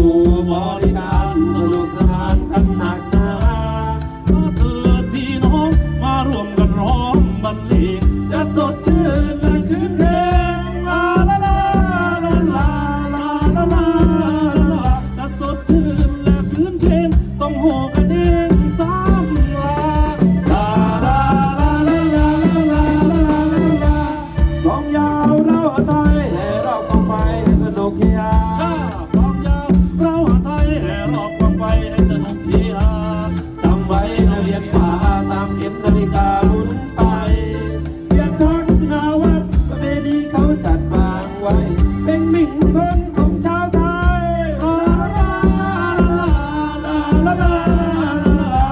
Om Mani จัดวางไว้ เป็นมิงคลของชาวไทย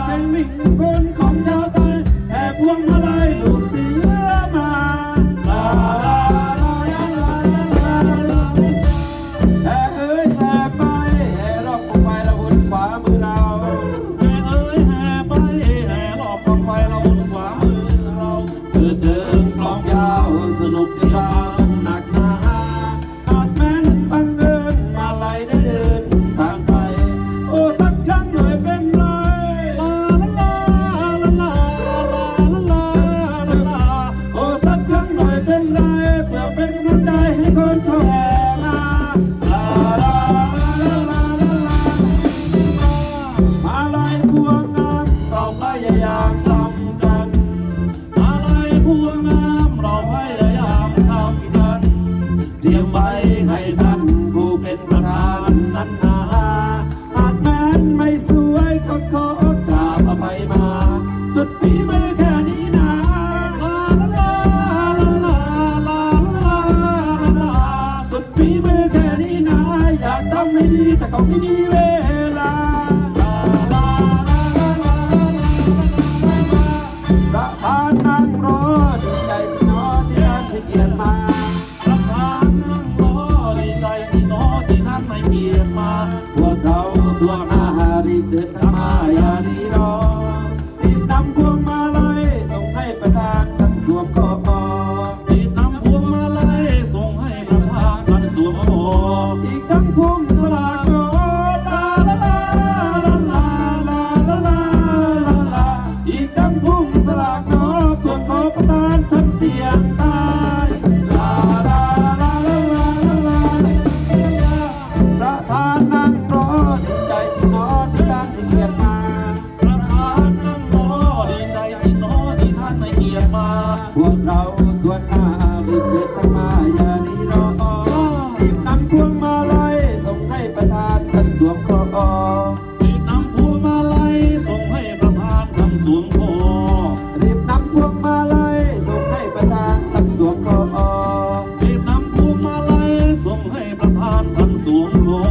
เป็นมิงคลของชาวไทยแห่พวงมาลัยลูกเสือมาแห่เอ้ยแห่ไปแห่รอบกองไฟเราบนขวามือเราแห่เอ้ยแห่ไปแห่รอบกองไฟเราบนขวามือเราเกิดเดินกองยาวสนุกกันบ้า หนักมาหาจแม้นบังเอิญมาลัยได้เดินทางไป โอ้สักครั้งหน่อยเป็นไรลาลาลาลาลาลาลาลาโอ้สักครั้งหน่อยเป็นไรเพื่อเป็นกำลังใจให้คนเขาแห่ม ไว้ให้ท่านผู้เป็นประธานนั้นนาหากแม้นไม่สวยก็ขอกราบอภัยมา สุดฝีมือแค่นี้นะลาลาลาลาลาลาลาสุดฝีมือแค่นี้นะอยากทำให้ดีแต่ก็ไม่มีเวลาลาลาลาลาลาลาประธานนั่งรอดีใจน้อที่ท่านให้เกียรติมา Quần đầu hari là hà di đến ไม่เกียบมาพวกเราตัวหนารีบเกิดตั้งมาอย่ารีรออ้ทอรีบนำพวงมาลยส่งให้ประธานท่สวมคอรีบนำพวงมาลยส่งให้ประธานท่สวมครีบนำพวงมาลยส่งให้ประธานท่สวมคอ